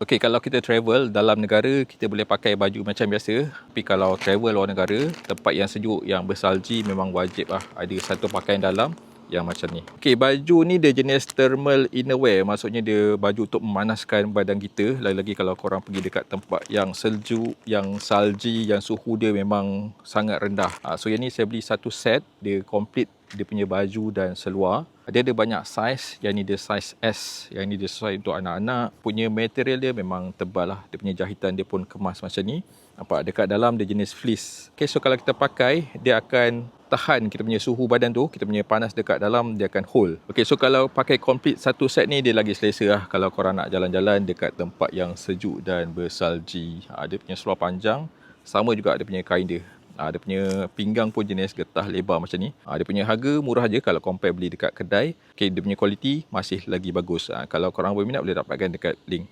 Okey, kalau kita travel dalam negara, kita boleh pakai baju macam biasa. Tapi kalau travel luar negara, tempat yang sejuk, yang bersalji memang wajib lah ada satu pakaian dalam yang macam ni. Okey, baju ni dia jenis thermal innerwear. Maksudnya dia baju untuk memanaskan badan kita. Lagi-lagi kalau korang pergi dekat tempat yang sejuk, yang salji, yang suhu dia memang sangat rendah. Ha, so yang ni saya beli satu set. Dia complete dia punya baju dan seluar. Dia ada banyak saiz. Yang ni dia saiz S. Yang ni dia sesuai untuk anak-anak. Punya material dia memang tebal lah. Dia punya jahitan dia pun kemas macam ni. Nampak dekat dalam dia jenis fleece. Okay, so kalau kita pakai, dia akan tahan kita punya suhu badan tu. Kita punya panas dekat dalam, dia akan hold. Okay, so kalau pakai complete satu set ni, dia lagi selesa lah. Kalau korang nak jalan-jalan dekat tempat yang sejuk dan bersalji. Ha, dia punya seluar panjang. Sama juga dia punya kain dia. Ha, dia punya pinggang pun jenis getah lebar macam ni. Ha, dia punya harga murah je kalau compare beli dekat kedai. Okay, dia punya kualiti masih lagi bagus. Ha, kalau korang berminat boleh dapatkan dekat link.